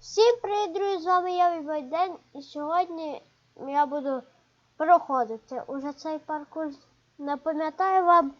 Всім привіт, друзі! З вами я Війден і сьогодні я буду проходити уже цей паркур. Напам'ятаю вам,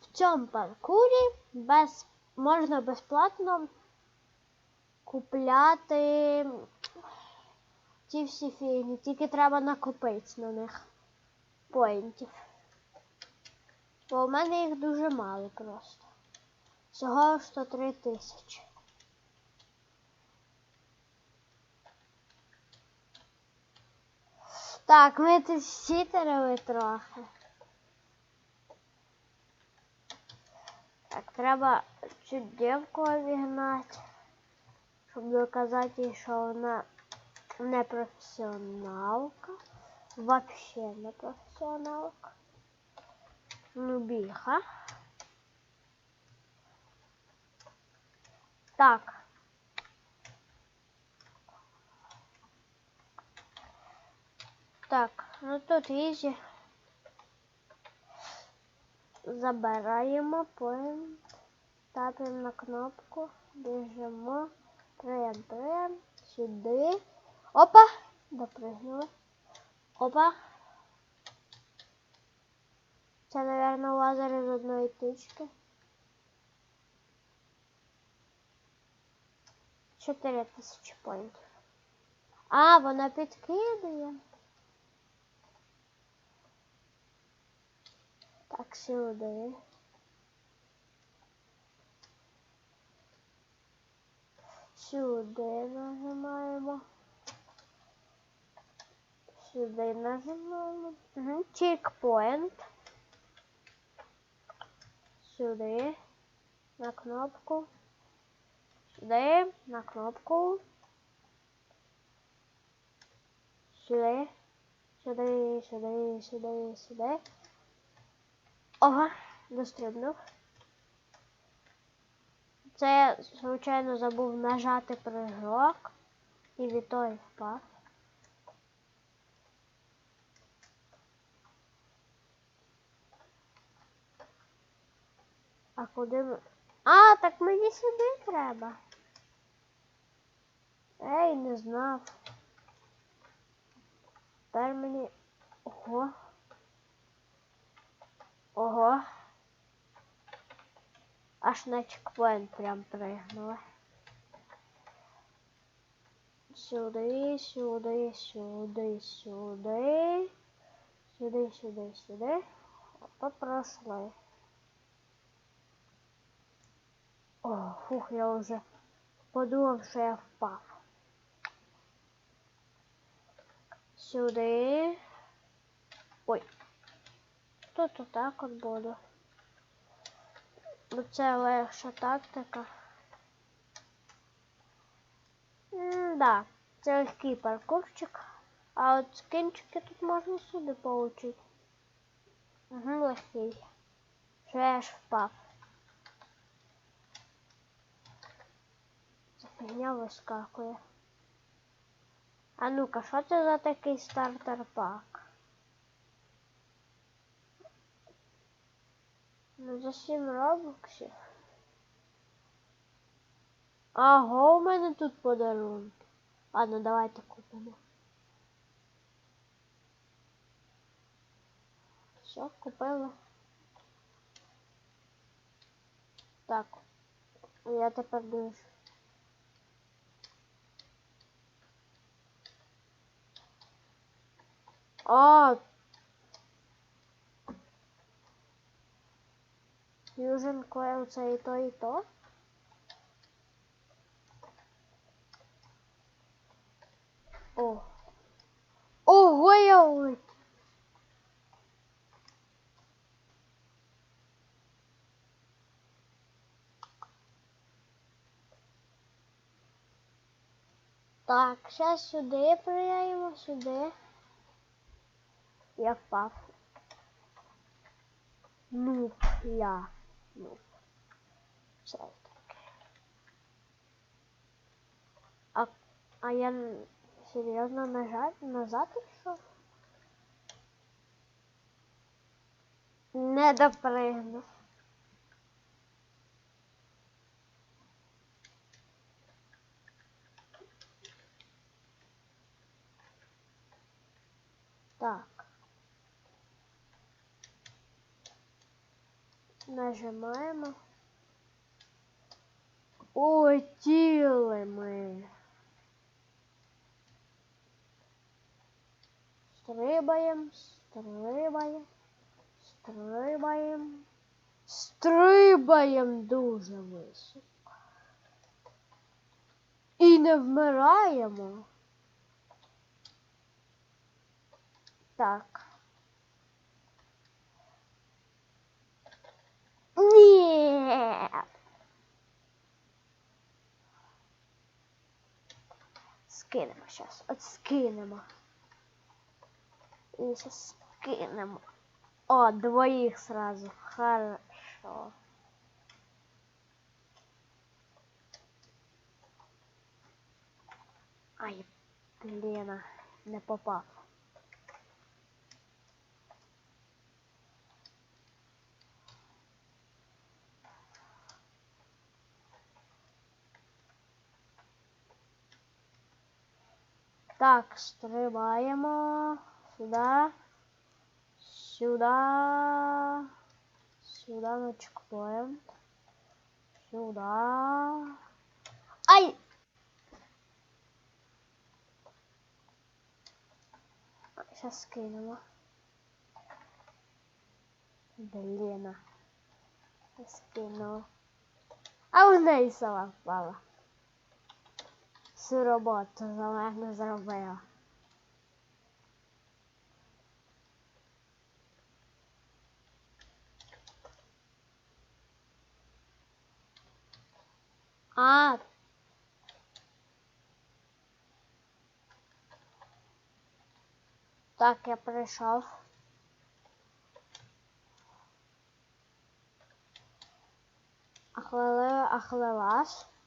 в цьому паркурі без, можна безплатно купляти ці всі фігні, тільки треба накопити на них поінтів. Бо у мене їх дуже мало просто. Всього 103 тисячі. Так, ми тут сітерили трохи. Так, треба цю дівку обігнати, щоб доказати їй, що вона не професіоналка. Вообще не професіоналка. Ну, біха. Так. Так, ну тут ізі. Забираємо поінт. Тапимо на кнопку. Біжимо. Прям. Сюди. Опа! Допригнули. Опа. Це, наверное, лазер з одної тички. Чотири тисячі поінтів. А, вона підкидує. Так, сюди. Сюди нажимаємо. Сюди нажимаємо. Угу. Чекпоінт. Сюди. На кнопку. Сюди. На кнопку. Сюди. Сюди, сюди, сюди, сюди. Ага, дострибнув. Це я, звичайно, забув нажати прыжок і від того впав. А куди ми... А, так мені сюди треба. Ей, не знав. Тепер мені... Ого. Ого. Аж на чекпоінт прям пригнули. Сюди, сюди, сюди, сюди. Сюди, сюди, сюди. Опа, пройшли. О, фух, я вже подумав, що я впав. Сюди. Ой. Тут отак от буду. Бо це легша тактика. Да, це легкий паркурчик. А от скинчики тут можна сюди получити. Угу, легкий. Що я аж впав. Ця фігня вискакує. А ну-ка, що це за такий стартер пак? Ну, за 7 робоксів. Ага, у мене тут подарунки. Ладно, давайте купимо. Все, купили. Так. Я тепер дивлюсь. А, Fusion Coil це і то, і то. О. Ого, я ой. Так, зараз сюди прияємо, сюди. Я впав. Ну, я. Ну, все таке. А, а я серйозно нажав назад еще? Не допригнув. Так. Нажимаємо. Полетіли ми. Стрибаємо, стрибаємо, стрибаємо, стрибаємо дуже високо. І не вмираємо. Так. Ні. Скинемо зараз. От скинемо. І зараз скинемо. О, двоїх сразу. Хорошо. Ай, блін, не попав. Так, стрибаємо сюди, сюди, сюди на чекпоінт, сюди. Ай! Сейчас скинемо. Блін. Скинула. А в неї сама впала. Всю роботу за мене зробила. А. Так, я прийшов. Ахлели,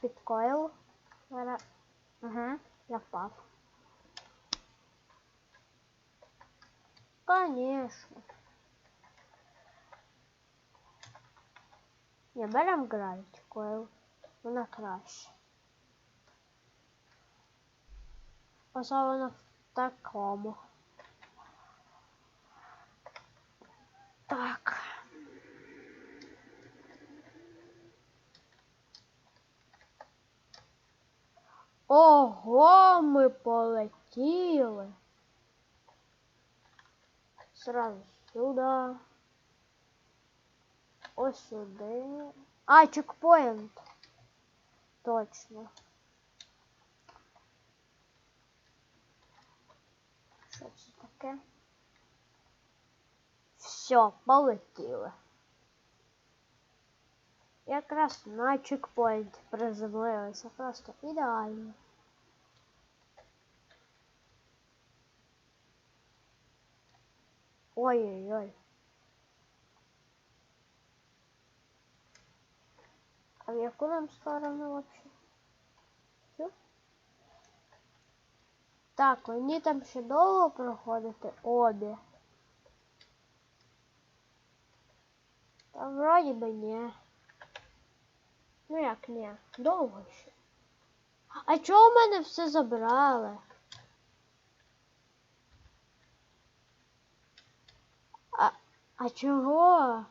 ахлелаш. Спідкойл. Ага, я впав. Конечно. Не берем гравити койл. Вона краще. Особливо в такому. Так. Ого, ми полетіли. Сразу сюди. Ось сюди. А, чекпоінт. Точно. Що це таке? Все, полетіли. Якраз на чекпоінт приземлилися. Просто ідеально. Ой-ой-ой. А в яку нам сторону вообще? Цю? Так, мені там ще довго проходити обі. Та вроді би ні. Ну як ні? Довго ще. А чого в мене все забрали? А, а чого?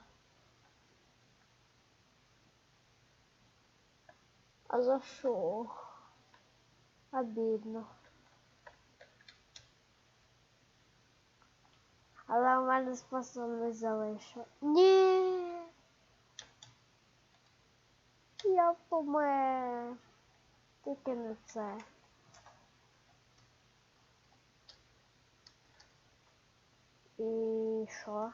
А за що? Обідно. Але в мене способність залишив. Ні. Я помер. Тільки не це. І що?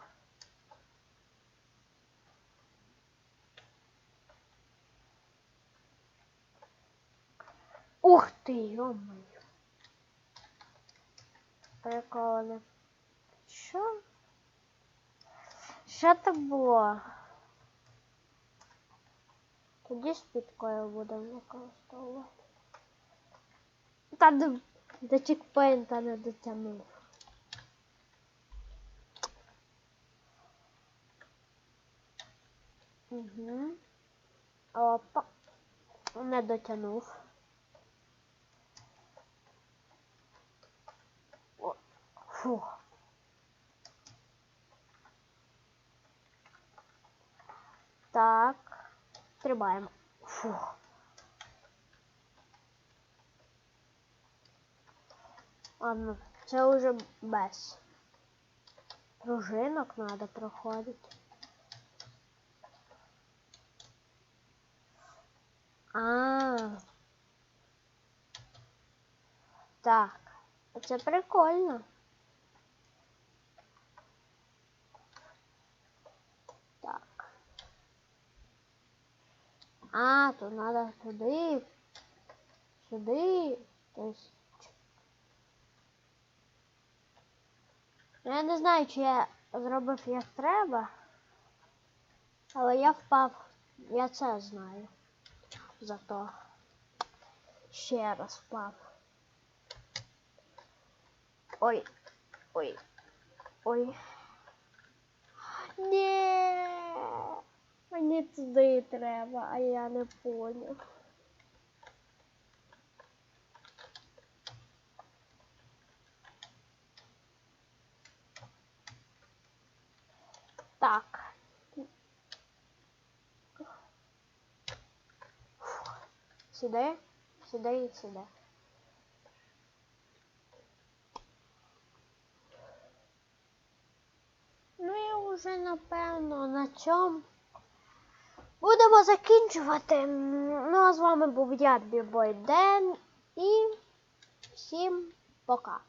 Ух ти, йо-моє. Прикольно. Що? Що це було? Тоді спідкою будемо використовувати. Та до, до чекпоінта не дотягнув. Угу. Опа. Не дотягнув. Фух. Так. Стрибаємо. Фух. Ладно, це вже без. Пружинок треба проходити. А. Так. Це прикольно. Так. А, то треба туди. Сюди. Тобто. Я не знаю, чи я зробив як треба. Але я впав. Я це знаю. Зато ще раз впав. Ой. Ой. Ой. Ні. Мені туди треба, а я не поняв. Так. Сюди, сюди і сюди. Ну і вже напевно на цьому будемо закінчувати. Ну а з вами був я, Бібой Ден, і всім пока.